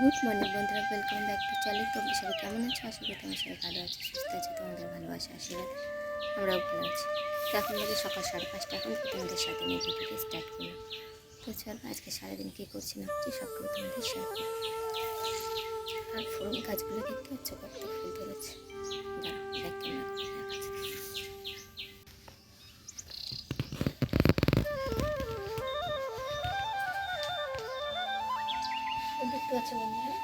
Good morning বন্ধুরা welcome back to channel তোমরা সবাই কেমন আছো? আশা করি তোমার সবাই ভালো আছে, সুস্থ আছে, তোমাদের ভালোবাসা, আশীর্বাদ, আমরাও ভালো আছি। তো এখন বাজে সকাল সাড়ে পাঁচটা, এখন তোমাদের সাথে নিয়ে ভিডিওটি স্টার্ট করলাম? তো চলো, আজকে সারাদিন কী করছি না করছি সবগুলো তোমাদের করব আর ফুল গাছগুলো দেখতে পাচ্ছ কত ফুল ধরেছে। দাঁড়াও, দেখ কেমন করে মনে হয়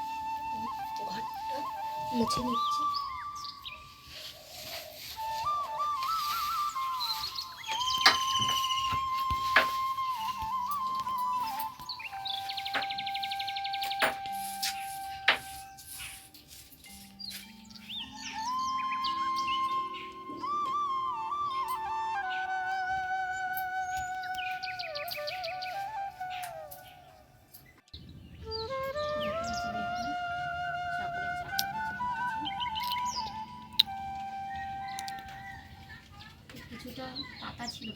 ঘরটা মুছে নিচ্ছি। পাতা ছিল।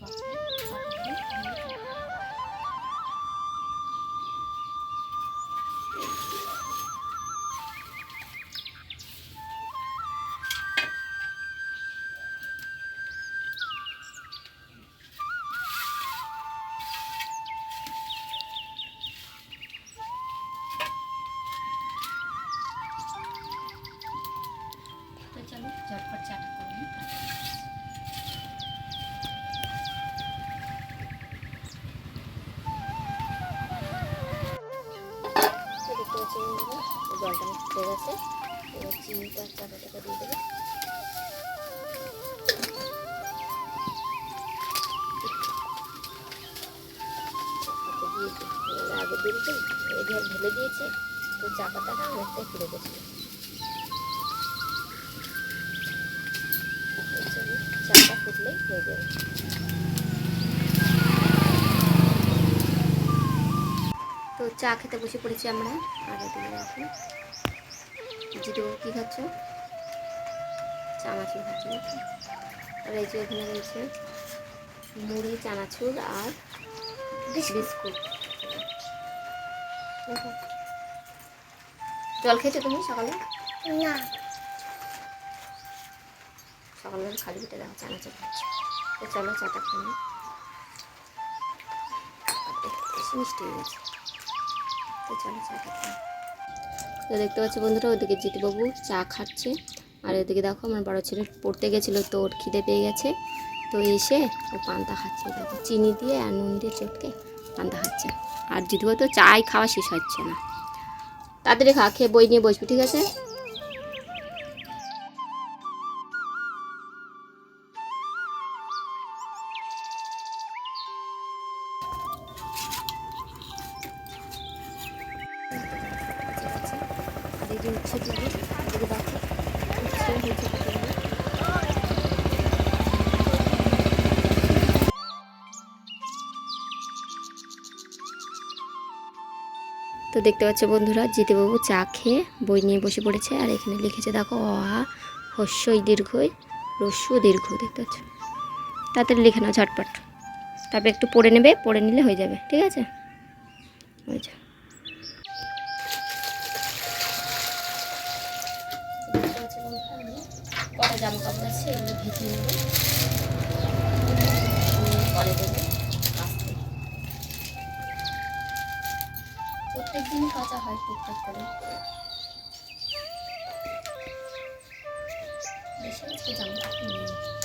পাচ্ছি বন্ধুরা, জলটা ফুটে গেছে এবার চিনিটা চাপাটাকে দিয়ে দেবো দিয়ে দিই। এবার ঢেলে দিয়েছে তো চা পাতাটা অনেকটাই ফিরে গেছিল চাটা ফুটলেই হয়ে যাবে চা খেতে বসে পড়েছি আমরা। আর এদিকে রাখুন জিতু কী খাচ্ছ? চানাচুর খাচ্ছ আর এই যে এখানে রয়েছে মুড়ি চানাচুর আর বিস্কুট। জল খেয়েছো তুমি সকালে? না। সকালবেলা খালি পেটে দেখো চানাচুর খাচ্ছি। তো চলো চাটা খেয়ে মিষ্টি হয়ে গেছে তো দেখতে পাচ্ছ বন্ধুরা, ওদিকে জিতুবাবু চা খাচ্ছে। আর এদিকে দেখো, আমার বড় ছেলে পড়তে গেছিল, তো ওর খিদে পেয়ে গেছে। তো এসে ও পান্তা খাচ্ছে, দেখো। চিনি দিয়ে আর নুন দিয়ে চটকে পান্তা খাচ্ছে। আর জিতুবাবু তো চাই খাওয়া শেষ হচ্ছে না। তাড়াতাড়ি খা, খেয়ে বই নিয়ে বসবি, ঠিক আছে? যে উচ্ছে এদিকে দেখো। উচ্ছে হয়েছে তো দেখতে পাচ্ছ বন্ধুরা, জিতেবাবু চা খেয়ে বই নিয়ে বসে পড়েছে, আর এখানে লিখেছে, দেখো, অ, আ হস্যই দীর্ঘই, রস্যু দীর্ঘ দেখতে পাচ্ছ। তাড়াতাড়ি লিখে নাও ঝটপট। তারপর একটু পড়ে নেবে, পড়ে নিলে হয়ে যাবে, ঠিক আছে? যে জাম কাপড় আছে, এগুলো ভেজে নেব। পরে দেবো প্রত্যেক দিন কাঁচা হয় টুকটাক করে। বেশি জামা কাপড় নেই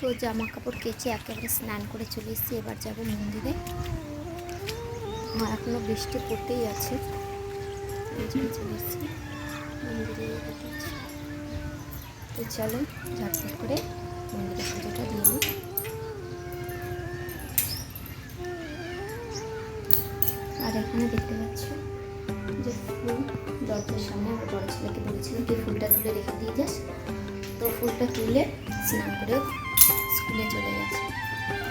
তো জামা কাপড় কেচে একেবারে স্নান করে চলে এসেছি। এবার যাব মন্দিরে। আমার এখনও বৃষ্টি পড়তেই আছে। চলে এসেছি মন্দিরে। তো চলো, ঝটপট করে মন্দিরে পুজোটা দিয়ে আর এখানে দেখতে পাচ্ছ যে ফুল দরজার সামনে আমার বড় ছেলেকে বলেছিলাম, তুই ফুলটা তুলে রেখে দিয়ে যাস। তো ফুলটা তুলে স্নান করে স্কুলে চলে গেছে।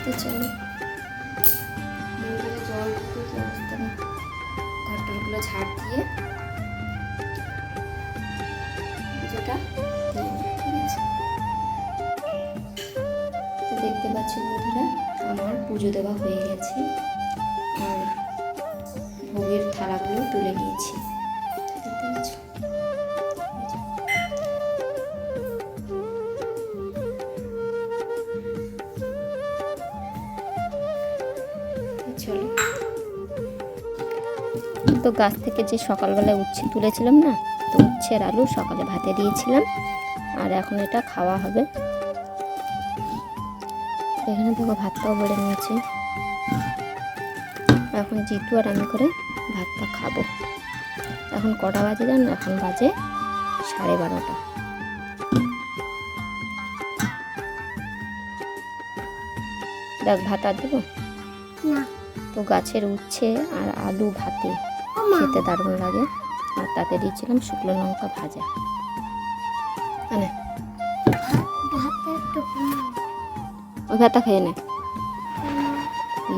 তো চলো। জল অবস্থা? ঝাড় দিয়ে তো দেখতে পাচ্ছ বন্ধুরা, আমার পুজো দেওয়া হয়ে গেছে। আর ভোগের থালাগুলো তুলে নিয়েছি। চলো। তো গাছ থেকে যে সকালবেলায় উচ্ছে তুলেছিলাম না, তো উচ্ছের আলু সকালে ভাতে দিয়েছিলাম, আর এখন এটা খাওয়া হবে। এখানে দেখো ভাতটাও বেড়ে নিয়েছে। এখন জিতু আর আমি করে ভাতটা খাব। এখন কটা বাজে জানো? এখন বাজে সাড়ে বারোটা। দেখ, ভাত আর দেবো? না। তো গাছের উচ্ছে আর আলু ভাতে। খেতে দারুণ লাগে। আর তাতে দিয়েছিলাম শুকনো লঙ্কা ভাজা। হ্যাঁ ভাতটা খেয়ে নে।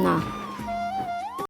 না।